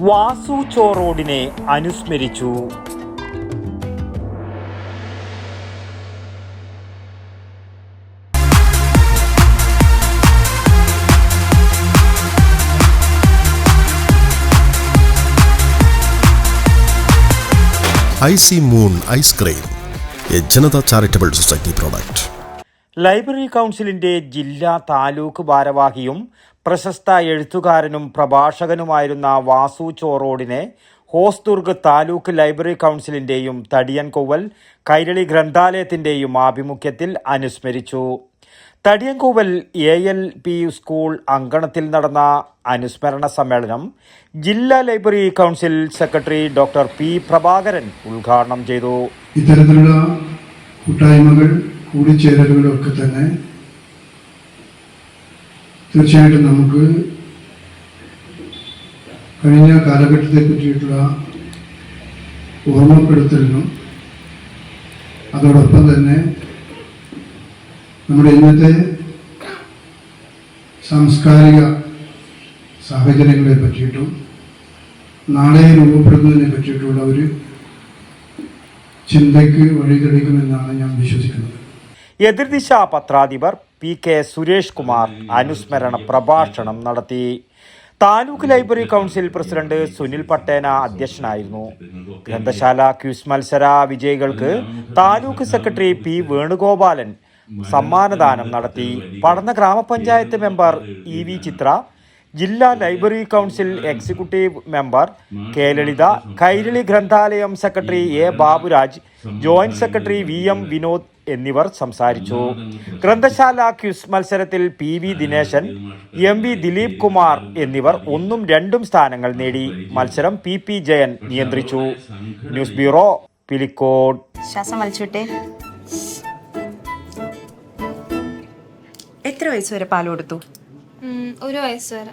വാസു ചോറോഡിനെ അനുസ്മരിച്ചു. Icy moon ice cream a Janata charitable society product. Library കൗൺസിലിന്റെ ജില്ലാ താലൂക്ക് ഭാരവാഹിയും പ്രശസ്ത എഴുത്തുകാരനും പ്രഭാഷകനുമായിരുന്ന വാസു ചോറോഡിനെ ഹോസ്ദുർഗ് താലൂക്ക് ലൈബ്രറി കൗൺസിലിന്റെയും തടിയൻകോവൽ കൈരളി ഗ്രന്ഥാലയത്തിന്റെയും ആഭിമുഖ്യത്തിൽ അനുസ്മരിച്ചു. Thadiyankovval A L P school അങ്കണത്തിൽ നടന്ന അനുസ്മരണ സമ്മേളനം ജില്ലാ library council secretary doctor P Prabhakaran ഉദ്ഘാടനം ചെയ്തു. ഇത്തരത്തിലുള്ള കൂട്ടായ്മകൾ കൂടിച്ചേരലുകളൊക്കെ തന്നെ തീർച്ചയായിട്ടും നമുക്ക് കഴിഞ്ഞ കാലഘട്ടത്തെ പറ്റിയിട്ടുള്ള ഓർമ്മപ്പെടുത്തലിനും അതോടൊപ്പം തന്നെ നമ്മുടെ ഇന്നത്തെ സാംസ്കാരിക സാഹചര്യങ്ങളെ പറ്റിയിട്ടും നാളെ രൂപപ്പെടുന്നതിനെ പറ്റിയിട്ടുള്ള ഒരു ചിന്തയ്ക്ക് വഴിതെളിക്കുമെന്നാണ് ഞാൻ വിശ്വസിക്കുന്നത്. എതിർദിശ പത്രാധിപർ പി കെ സുരേഷ് കുമാർ അനുസ്മരണ പ്രഭാഷണം നടത്തി. Taluk library council president Sunil Pattena അധ്യക്ഷനായിരുന്നു. ഗ്രന്ഥശാല ക്യൂസ് മത്സര വിജയികൾക്ക് താലൂക്ക് സെക്രട്ടറി പി വേണുഗോപാലൻ സമ്മാനദാനം നടത്തി. പടന്ന ഗ്രാമപഞ്ചായത്ത് മെമ്പർ ഇ വി ചിത്ര ജില്ലാ library council executive member K Lalitha Kairali ഗ്രന്ഥാലയം secretary A Baburaj joint secretary V M Vinod എന്നിവർ സംസാരിച്ചു. ഗ്രന്ഥശാല ക്യൂസ് മത്സരത്തിൽ P V Dineshan M V Dileep Kumar എന്നിവർ ഒന്നും രണ്ടും സ്ഥാനങ്ങൾ നേടി. മത്സരം പി പി ജയൻ നിയന്ത്രിച്ചു. News bureau Pilicode. ശ്വാസം വലിച്ചുവിട്ടേ. എത്ര വയസ്സ് വരെ പാൽ കൊടുത്തു? ഒരു വയസ്സ് വരെ.